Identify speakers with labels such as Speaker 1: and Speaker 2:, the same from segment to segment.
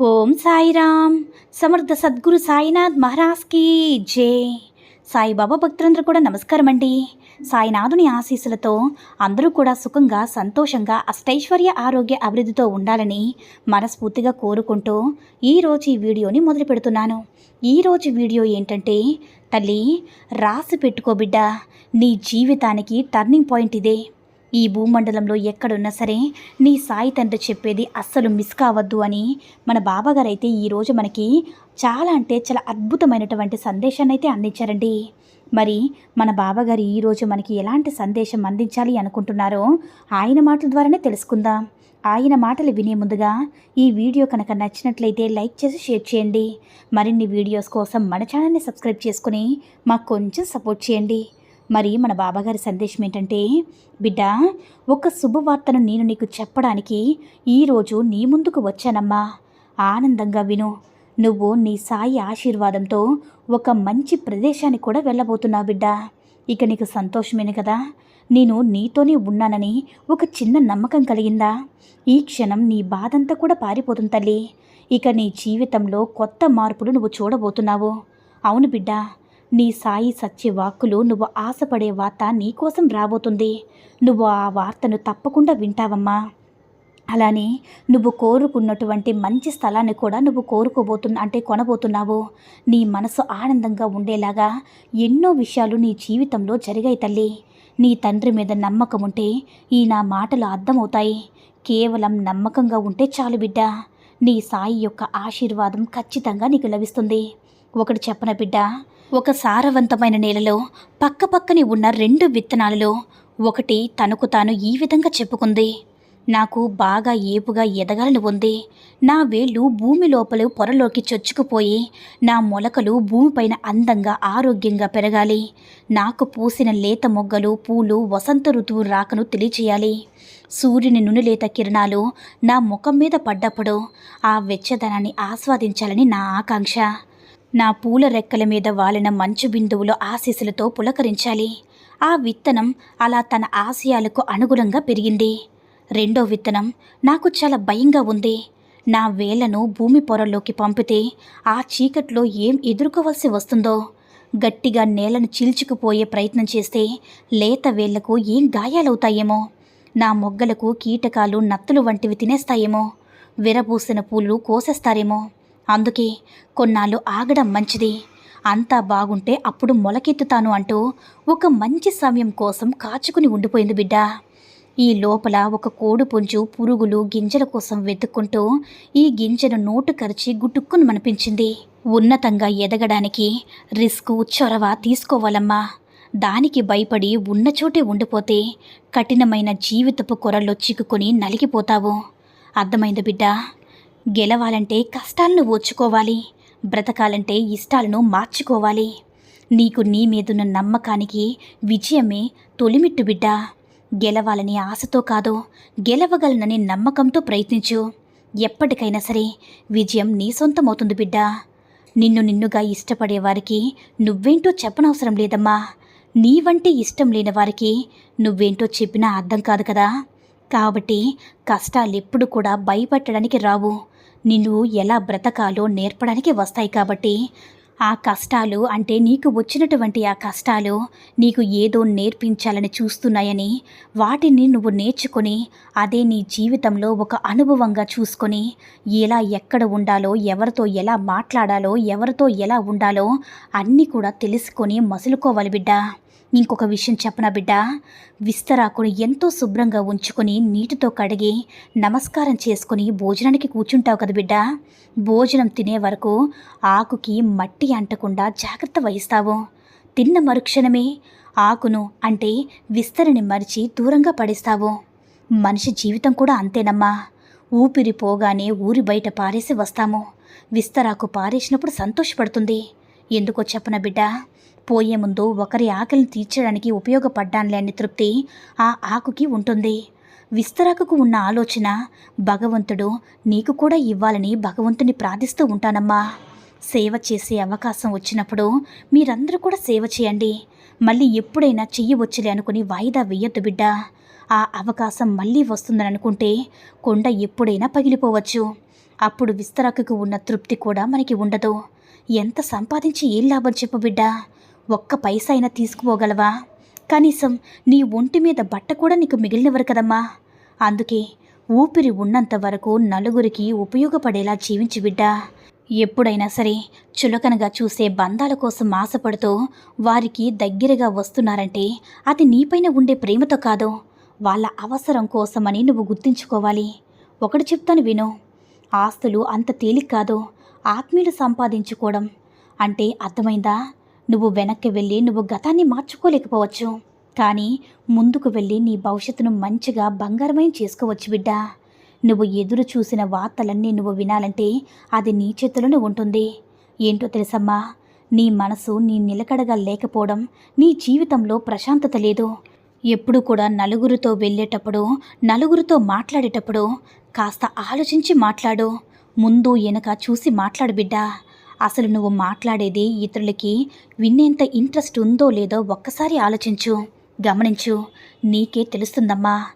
Speaker 1: ఓం సాయిరామ్. సమర్థ సద్గురు సాయినాథ్ మహారాజ్కి జై. సాయిబాబా భక్తులందరూ కూడా నమస్కారం అండి సాయినాథుని ఆశీస్సులతో అందరూ కూడా సుఖంగా సంతోషంగా అష్టైశ్వర్య ఆరోగ్య అభివృద్ధితో ఉండాలని మనస్ఫూర్తిగా కోరుకుంటూ ఈరోజు ఈ వీడియోని మొదలు పెడుతున్నాను. ఈరోజు వీడియో ఏంటంటే తల్లి రాసి పెట్టుకో బిడ్డ నీ జీవితానికి టర్నింగ్ పాయింట్ ఇదే. ఈ భూమండలంలో ఎక్కడున్నా సరే నీ సాయి తండ్రి చెప్పేది అస్సలు మిస్ కావద్దు అని మన బాబాగారు అయితే ఈరోజు మనకి చాలా అంటే చాలా అద్భుతమైనటువంటి సందేశాన్ని అయితే అందించారండి. మరి మన బాబాగారు ఈరోజు మనకి ఎలాంటి సందేశం అందించాలి అనుకుంటున్నారో ఆయన మాటల ద్వారానే తెలుసుకుందాం. ఆయన మాటలు వినే ముందుగా ఈ వీడియో కనుక నచ్చినట్లయితే లైక్ చేసి షేర్ చేయండి. మరిన్ని వీడియోస్ కోసం మన ఛానల్ని సబ్స్క్రైబ్ చేసుకుని మాకు కొంచెం సపోర్ట్ చేయండి. మరి మన బాబాగారి సందేశం ఏంటంటే బిడ్డ ఒక శుభవార్తను నేను నీకు చెప్పడానికి ఈరోజు నీ ముందుకు వచ్చానమ్మా. ఆనందంగా విను. నువ్వు నీ సాయి ఆశీర్వాదంతో ఒక మంచి ప్రదేశానికి కూడా వెళ్ళబోతున్నావు బిడ్డ. ఇక నీకు సంతోషమేను కదా. నేను నీతోనే ఉన్నానని ఒక చిన్న నమ్మకం కలిగిందా? ఈ క్షణం నీ బాధంతా కూడా పారిపోతుంది తల్లి. ఇక నీ జీవితంలో కొత్త మార్పులు నువ్వు చూడబోతున్నావు. అవును బిడ్డ. నీ సాయి సత్య వాక్కులు నువ్వు ఆశపడే వార్త నీకోసం రాబోతుంది. నువ్వు ఆ వార్తను తప్పకుండా వింటావమ్మా. అలానే నువ్వు కోరుకున్నటువంటి మంచి స్థలాన్ని కూడా నువ్వు కోరుకోబోతున్నా అంటే కొనబోతున్నావు. నీ మనసు ఆనందంగా ఉండేలాగా ఎన్నో విషయాలు నీ జీవితంలో జరిగాయి తల్లి. నీ తండ్రి మీద నమ్మకం ఉంటే ఈ నా మాటలు అర్థమవుతాయి. కేవలం నమ్మకంగా ఉంటే చాలు బిడ్డ. నీ సాయి యొక్క ఆశీర్వాదం ఖచ్చితంగా నీకు లభిస్తుంది. ఒకటి చెప్పన బిడ్డ? ఒక సారవంతమైన నేలలో పక్కపక్కని ఉన్న రెండు విత్తనాలలో ఒకటి తనకు తాను ఈ విధంగా చెప్పుకుంది. నాకు బాగా ఏపుగా ఎదగాలని ఉంది. నా వేళ్ళు భూమి లోపల పొరలోకి చొచ్చుకుపోయి నా మొలకలు భూమిపైన అందంగా ఆరోగ్యంగా పెరగాలి. నాకు పూసిన లేత మొగ్గలు పూలు వసంత ఋతువు రాకను తెలియచేయాలి. సూర్యుని నునులేత కిరణాలు నా ముఖం మీద పడ్డప్పుడు ఆ వెచ్చదనాన్ని ఆస్వాదించాలని నా ఆకాంక్ష. నా పూల రెక్కల మీద వాలిన మంచు బిందువుల ఆశీస్సులతో పులకరించాలి. ఆ విత్తనం అలా తన ఆశయాలకు అనుగుణంగా పెరిగింది. రెండో విత్తనం నాకు చాలా భయంగా ఉంది. నా వేళ్ళను భూమి పొరల్లోకి పంపితే ఆ చీకట్లో ఏం ఎదుర్కోవలసి వస్తుందో. గట్టిగా నేలను చీల్చుకుపోయే ప్రయత్నం చేస్తే లేత వేళ్ళకు ఏం గాయాలవుతాయేమో. నా మొగ్గలకు కీటకాలు నత్తులు వంటివి తినేస్తాయేమో. విరబూసిన పూలు కోసేస్తారేమో. అందుకే కొన్నాళ్ళు ఆగడం మంచిది. అంతా బాగుంటే అప్పుడు మొలకెత్తుతాను అంటూ ఒక మంచి సమయం కోసం కాచుకుని ఉండిపోయింది బిడ్డ. ఈ లోపల ఒక కోడి పుంజు పురుగులు గింజల కోసం వెతుక్కుంటూ ఈ గింజను నోటు కరిచి గుట్టుక్కుని మనిపించింది. ఉన్నతంగా ఎదగడానికి రిస్క్ చొరవ తీసుకోవాలమ్మా. దానికి భయపడి ఉన్న చోటే ఉండిపోతే కఠినమైన జీవితపు కొరల్లో చిక్కుకొని నలిగిపోతావు. అర్థమైంది బిడ్డ? గెలవాలంటే కష్టాలను ఓర్చుకోవాలి బ్రతకాలంటే ఇష్టాలను మార్చుకోవాలి. నీకు నీ మీదున్న నమ్మకానికి విజయమే తొలిమిట్టు బిడ్డ. గెలవాలని ఆశతో కాదు గెలవగలనని నమ్మకంతో ప్రయత్నించు. ఎప్పటికైనా సరే విజయం నీ సొంతమవుతుంది బిడ్డ. నిన్ను నిన్నుగా ఇష్టపడే వారికి నువ్వేంటో చెప్పనవసరం లేదమ్మా. నీ వంటి ఇష్టం లేని వారికి నువ్వేంటో చెప్పినా అర్థం కాదు కదా. కాబట్టి కష్టాలు ఎప్పుడు కూడా భయపెట్టడానికి రావు. నిన్ను ఎలా బ్రతకాలో నేర్పడానికి వస్తాయి కాబట్టి. ఆ కష్టాలు అంటే నీకు వచ్చినటువంటి ఆ కష్టాలు నీకు ఏదో నేర్పించాలని చూస్తున్నాయని వాటిని నువ్వు నేర్చుకొని అదే నీ జీవితంలో ఒక అనుభవంగా చూసుకొని ఎలా ఎక్కడ ఉండాలో ఎవరితో ఎలా మాట్లాడాలో ఎవరితో ఎలా ఉండాలో అన్నీ కూడా తెలుసుకొని మసులుకోవాలి బిడ్డా. ఇంకొక విషయం చెప్పనా బిడ్డ? విస్తరాకుని ఎంతో శుభ్రంగా ఉంచుకొని నీటితో కడిగి నమస్కారం చేసుకుని భోజనానికి కూర్చుంటావు కదా బిడ్డ. భోజనం తినే వరకు ఆకుకి మట్టి అంటకుండా జాగ్రత్త వహిస్తావు. తిన్న మరుక్షణమే ఆకును అంటే విస్తరిని మరిచి దూరంగా పడేస్తావు. మనిషి జీవితం కూడా అంతేనమ్మా. ఊపిరి పోగానే ఊరి బయట పారేసి వస్తాము. విస్తరాకు పారేసినప్పుడు సంతోషపడుతుంది. ఎందుకో చెప్పన బిడ్డ? పోయే ముందు ఒకరి ఆకలిని తీర్చడానికి ఉపయోగపడ్డానులే అనే తృప్తి ఆ ఆకుకి ఉంటుంది. విస్తరాకుకు ఉన్న ఆలోచన భగవంతుడు నీకు కూడా ఇవ్వాలని భగవంతుని ప్రార్థిస్తూ ఉంటానమ్మా. సేవ చేసే అవకాశం వచ్చినప్పుడు మీరందరూ కూడా సేవ చేయండి. మళ్ళీ ఎప్పుడైనా చెయ్యవచ్చులే అనుకుని వాయిదా వెయ్యొద్దు బిడ్డ. ఆ అవకాశం మళ్ళీ వస్తుందని అనుకుంటే కొండ ఎప్పుడైనా పగిలిపోవచ్చు. అప్పుడు విస్తరాకుకు ఉన్న తృప్తి కూడా మనకి ఉండదు. ఎంత సంపాదించి ఏం లాభం చెప్పు బిడ్డా. ఒక్క పైసైనా తీసుకుపోగలవా కనీసం నీ ఒంటి మీద బట్ట కూడా నీకు మిగిలినవరు కదమ్మా. అందుకే ఊపిరి ఉన్నంత వరకు నలుగురికి ఉపయోగపడేలా జీవించి బిడ్డా. ఎప్పుడైనా సరే చులకనగా చూసే బంధాల కోసం ఆశపడుతూ వారికి దగ్గరగా వస్తున్నారంటే అది నీపైన ఉండే ప్రేమతో కాదు వాళ్ళ అవసరం కోసమని నువ్వు గుర్తుంచుకోవాలి. ఒకటి చెప్తాను విను ఆస్తులు అంత తేలిక కాదు ఆత్మీయులు సంపాదించుకోవడం. అంటే అర్థమైందా? నువ్వు వెనక్కి వెళ్ళి నువ్వు గతాన్ని మార్చుకోలేకపోవచ్చు. కానీ ముందుకు వెళ్ళి నీ భవిష్యత్తును మంచిగా బంగారమయం చేసుకోవచ్చు బిడ్డా. నువ్వు ఎదురు చూసిన వార్తలన్నీ నువ్వు వినాలంటే అది నీ చేతిలోనే ఉంటుంది. ఏంటో తెలుసమ్మా? నీ మనసు నీ నిలకడగా లేకపోవడం నీ జీవితంలో ప్రశాంతత లేదు. ఎప్పుడు కూడా నలుగురితో వెళ్ళేటప్పుడు నలుగురితో మాట్లాడేటప్పుడు కాస్త ఆలోచించి మాట్లాడు. ముందు వెనక చూసి మాట్లాడు బిడ్డా. అసలు నువ్వు మాట్లాడేది ఇతరులకి వినేంత ఇంట్రెస్ట్ ఉందో లేదో ఒక్కసారి ఆలోచించు గమనించు. నీకే తెలుస్తుందమ్మా.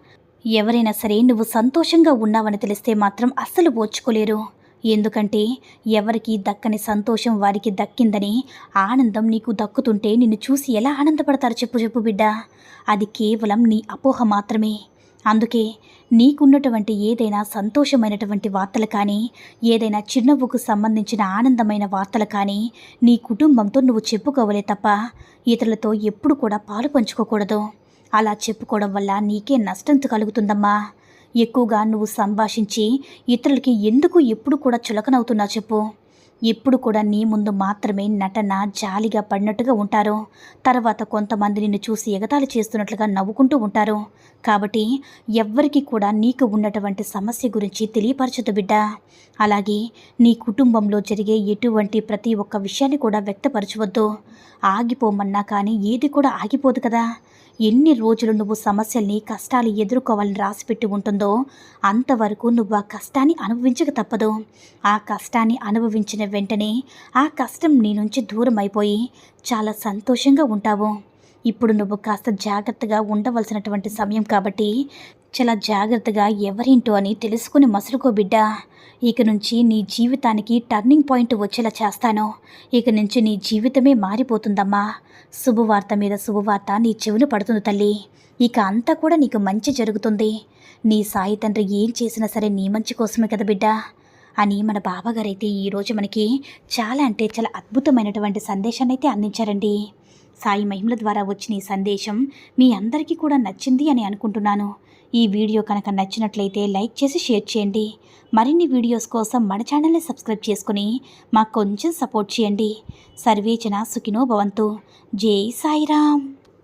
Speaker 1: ఎవరైనా సరే నువ్వు సంతోషంగా ఉన్నావని తెలిస్తే మాత్రం అస్సలు ఓర్చుకోలేరు. ఎందుకంటే ఎవరికి దక్కని సంతోషం వారికి దక్కిందని ఆనందం నీకు దక్కుతుంటే నిన్ను చూసి ఎలా ఆనందపడతారు చెప్పు చెప్పు బిడ్డ. అది కేవలం నీ అపోహ మాత్రమే. అందుకే నీకున్నటువంటి ఏదైనా సంతోషమైనటువంటి వార్తలు కానీ ఏదైనా చిరునవ్వుకు సంబంధించిన ఆనందమైన వార్తలు కానీ నీ కుటుంబంతో నువ్వు చెప్పుకోవలే తప్ప ఇతరులతో ఎప్పుడు కూడా పాలు పంచుకోకూడదు. అలా చెప్పుకోవడం వల్ల నీకే నష్టం కలుగుతుందమ్మా. ఎక్కువగా నువ్వు సంభాషించి ఇతరులకి ఎందుకు ఎప్పుడు కూడా చులకనవుతున్నా చెప్పు. ఎప్పుడు కూడా నీ ముందు మాత్రమే నటన జాలిగా పడినట్టుగా ఉంటారు. తర్వాత కొంతమంది నిన్ను చూసి ఎగతాళి చేస్తున్నట్లుగా నవ్వుకుంటూ ఉంటారు. కాబట్టి ఎవ్వరికీ కూడా నీకు ఉన్నటువంటి సమస్య గురించి తెలియపరచదు బిడ్డ. అలాగే నీ కుటుంబంలో జరిగే ఎటువంటి ప్రతి ఒక్క విషయాన్ని కూడా వ్యక్తపరచవద్దు. ఆగిపోమన్నా కానీ ఏది కూడా ఆగిపోదు కదా. ఎన్ని రోజులు నువ్వు సమస్యల్ని కష్టాలు ఎదుర్కోవాలని రాసిపెట్టి ఉంటుందో అంతవరకు నువ్వు ఆ కష్టాన్ని అనుభవించక తప్పదు. ఆ కష్టాన్ని అనుభవించిన వెంటనే ఆ కష్టం నీ నుంచి దూరం అయిపోయి చాలా సంతోషంగా ఉంటావు. ఇప్పుడు నువ్వు కాస్త జాగ్రత్తగా ఉండవలసినటువంటి సమయం కాబట్టి చాలా జాగ్రత్తగా ఎవరేంటో అని తెలుసుకుని మసులుకో బిడ్డ. ఇక నుంచి నీ జీవితానికి టర్నింగ్ పాయింట్ వచ్చేలా చేస్తాను. ఇక నుంచి నీ జీవితమే మారిపోతుందమ్మా. శుభవార్త మీద శుభవార్త నీ చెవులు పడుతుంది తల్లి. ఇక అంతా కూడా నీకు మంచి జరుగుతుంది. నీ సాయి తండ్రి ఏం చేసినా సరే నీ మంచి కోసమే కదా బిడ్డ. అని మన బాబాగారైతే ఈరోజు మనకి చాలా అంటే చాలా అద్భుతమైనటువంటి సందేశాన్ని అయితే అందించారండి. సాయి మహిమల ద్వారా వచ్చిన ఈ సందేశం మీ అందరికీ కూడా నచ్చింది అని అనుకుంటున్నాను. ఈ వీడియో కనుక నచ్చినట్లయితే లైక్ చేసి షేర్ చేయండి. మరిన్ని వీడియోస్ కోసం మన ఛానల్ని సబ్స్క్రైబ్ చేసుకుని మాకు కొంచెం సపోర్ట్ చేయండి. సర్వేచన సుఖినో భవంతు. జై సాయిరామ్.